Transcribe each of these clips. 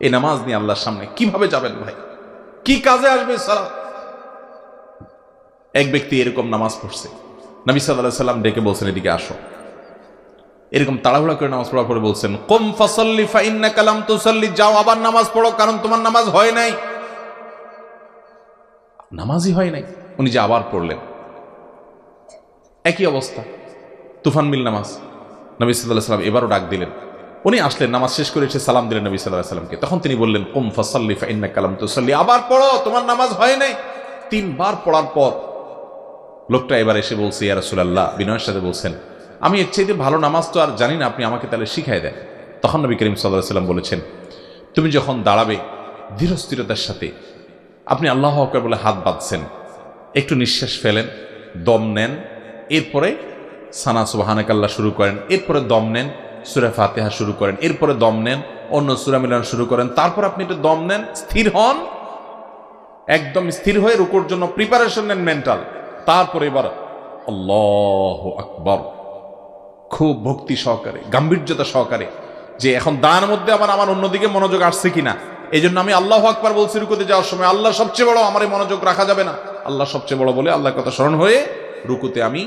এই নামাজ নিয়ে আল্লাহর সামনে কীভাবে যাবেন ভাই? কি কাজে আসবে সালাত? এক ব্যক্তি এরকম নামাজ পড়ছে। নবী সাল্লাহ সাল্লাম ডেকে বলছেন, এদিকে আসো। এরকম তাড়াহুড়া করে নামাজ পড়ার পরে বলছেন, কম ফাসাল্লি ফাইন্না কালাম তুসাল্লি। যাও আবার নামাজ পড়ো, কারণ তোমার নামাজ হয় নাই। নামাজই হয় নাই। উনি যে আবার পড়লেন। একই অবস্থা। তুফান মিল নামাজ। নবী সাল্লাহ সাল্লাম এবারও ডাক দিলেন। উনি আসলেন, নামাজ শেষ করে এসে সালাম দিলেন নবী সাল্লাহ সাল্লামকে তখন তিনি বললেন ওম ফাসাল্লি ফাইন্না কালাম তুসাল্লি। আবার পড়ো, তোমার নামাজ হয় নাই। তিনবার পড়ার পর লোকটা এবার এসে বলছে, ইয়া রাসূলুল্লাহ। বিনয়ের সাথে বলছেন, আমি এর চাইতে ভালো নামাজ তো আর জানি না, আপনি আমাকে তাহলে শিখাই দেন। তখন নবী করিম সাল্লাহ সাল্লাম বলেছেন, তুমি যখন দাঁড়াবে ধীরস্থিরতার সাথে, আপনি আল্লাহ আকবর বলে হাত বাঁধছেন, একটু নিঃশ্বাস ফেলেন, দম নেন, এরপরে সানা সুবাহানাকাল্লা শুরু করেন, এরপরে দম নেন সুরা ফাতেহা শুরু করেন। এরপরে দম নেন, অন্য সুরা মিলান শুরু করেন। তারপর আপনি একটু দম নেন, স্থির হন, একদম স্থির হয়ে রুকুর জন্য প্রিপারেশন নেন মেন্টাল তারপরে এবার আল্লাহ আকবর, খুব ভক্তি সহকারে, গাম্ভীর্যতা সহকারে, যে এখন দান মধ্যে আবার আমার অন্যদিকে মনোযোগ আসছে কিনা এই জন্য আমি আল্লাহ আকবার বলছি রুকুতে যাওয়ার সময়, আল্লাহ সবচেয়ে বড় আমার মনোযোগ রাখা যাবে না। আল্লাহ সবচেয়ে বড় বলে আল্লাহর কথা স্মরণ হয়ে রুকুতে আমি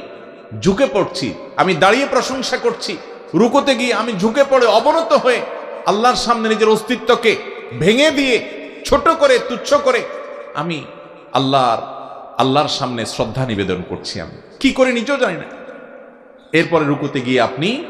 ঝুঁকে পড়ছি, আমি দাঁড়িয়ে প্রশংসা করছি। রুকুতে গিয়ে আমি ঝুঁকে পড়ে অবনত হয়ে আল্লাহর সামনে নিজের অস্তিত্বকে ভেঙে দিয়ে, ছোট করে, তুচ্ছ করে আমি আল্লাহর আল্লাহর সামনে শ্রদ্ধা নিবেদন করছি আমি। কি করে নিজেও জানি না। এরপরে রুকুতে গিয়ে আপনি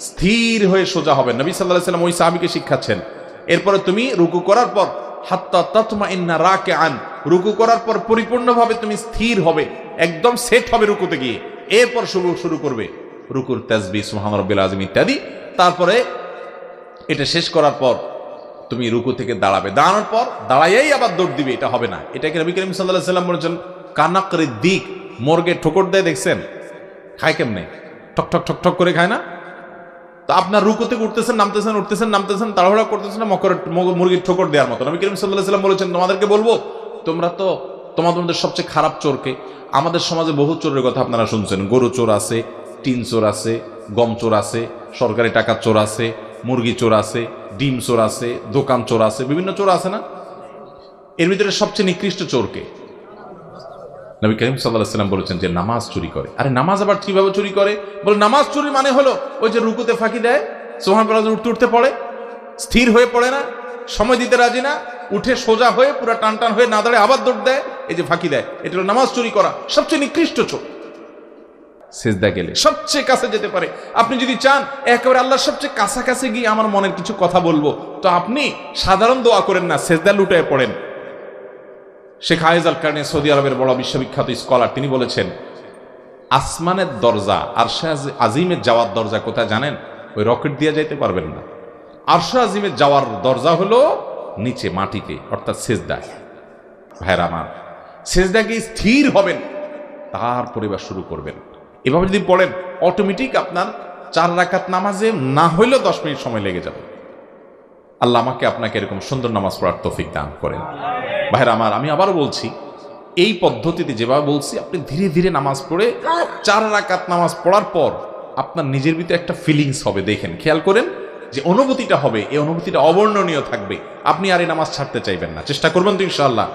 স্থির হয়ে সোজা হবেন। নবী সাল্লাহ সাল্লাম ওই সাহাবিকে শিক্ষাচ্ছেন। এরপরে তুমি রুকু করার পর, হাত্তা তৎমা ইন্না রাকে আন রুকু করার পর পরিপূর্ণভাবে তুমি স্থির হবে, একদম সেট হবে রুকুতে গিয়ে। এরপর শুরু শুরু করবে। রুকুর তাজবি সুহান রব্বিল আজম ইত্যাদি। তারপরে এটা শেষ করার পর তুমি রুকু থেকে দাঁড়াবে। দাঁড়ানোর পর দাঁড়াইয়াই আবার দৌড় দিবে, এটা হবে না। এটাকে নবী করিম সাল্লাহ সাল্লাম বলেছেন, কানাকরের দিক, মর্গে ঠোকর দেয় দেখছেন? খায় কেমনে? ঠক ঠক ঠক ঠক করে খায় না? তো আপনার রুকু থেকে উঠতেছেন, নামতেছেন উঠতেছেন, নামতেছেন, তাড়াহুড়া করতেছেন না মকরের মুরগির ঠোকর দেওয়ার মতো? নবী করিম সাল্লাহ সাল্লাম বলেছেন, তোমাদেরকে বলব, তোমরা তো তোমাদের মধ্যে সবচেয়ে খারাপ চোরকে, আমাদের সমাজে বহু চোরের কথা আপনারা শুনছেন। গরু চোর আছে টিন চোর আছে, গম চোর আছে, সরকারি টাকার চোর আছে, মুরগি চোর আছে, ডিম চোর আছে, দোকান চোর আছে, বিভিন্ন চোর আছে না? এর ভিতরে সবচেয়ে নিকৃষ্ট চোরকে? নবী করিম সাল্লাহ সাল্লাম বলেছেন যে নামাজ চুরি করে। আরে নামাজ আবার কীভাবে চুরি করে? বলে নামাজ চুরি মানে হলো ওই যে রুকুতে ফাঁকি দেয়, সোহান বেলা, উঠতে উঠতে পড়ে, স্থির হয়ে পড়ে না, সময় দিতে রাজি না, উঠে সোজা হয়ে পুরো টান টান হয়ে না দাঁড়ে আবার দৌড় দেয়, এই যে ফাঁকি দেয়। এটা হলো নামাজ চুরি করা। সবচেয়ে নিকৃষ্ট চোর। সেজদা গেলে। সবচেয়ে কাছে যেতে পারে। আপনি যদি চান, একেবারে আল্লাহর সবচেয়ে কাছাকাছি গিয়ে আমার মনের কিছু কথা বলব, তো আপনি সাধারণ দোয়া করেন না, সেজদা লুটায় পড়েন। শেখ হায়েজ আল কারণে সৌদি আরবের বড় বিশ্ববিখ্যাত স্কলার, তিনি বলেছেন, আসমানের দরজা আর আজিমের যাওয়ার দরজা কোথায় জানেন? ওই রকেট দিয়ে যাইতে পারবেন না। আরশা আজিমের যাওয়ার দরজা হলো নিচে, মাটিতে, অর্থাৎ সেজদা গিয়ে স্থির হবেন, তার পরিবার শুরু করবেন। এভাবে যদি পড়েন অটোমেটিক আপনার চার রাকাত নামাজে না হইলেও দশ মিনিট সময় লেগে যাবে। আল্লাহ আমাকে আপনাকে এরকম সুন্দর নামাজ পড়ার তৌফিক দান করেন। ভাইরা আমার, আমি আবারও বলছি, এই পদ্ধতিতে যেভাবে বলছি, আপনি ধীরে ধীরে নামাজ পড়ে চার রাকাত নামাজ পড়ার পর আপনার নিজের ভিতরে একটা ফিলিংস হবে। দেখেন, খেয়াল করেন যে অনুভূতিটা হবে, এই অনুভূতিটা অবর্ণনীয় থাকবে। আপনি আর এই নামাজ ছাড়তে চাইবেন না। চেষ্টা করবেন তো ইনশাআল্লাহ।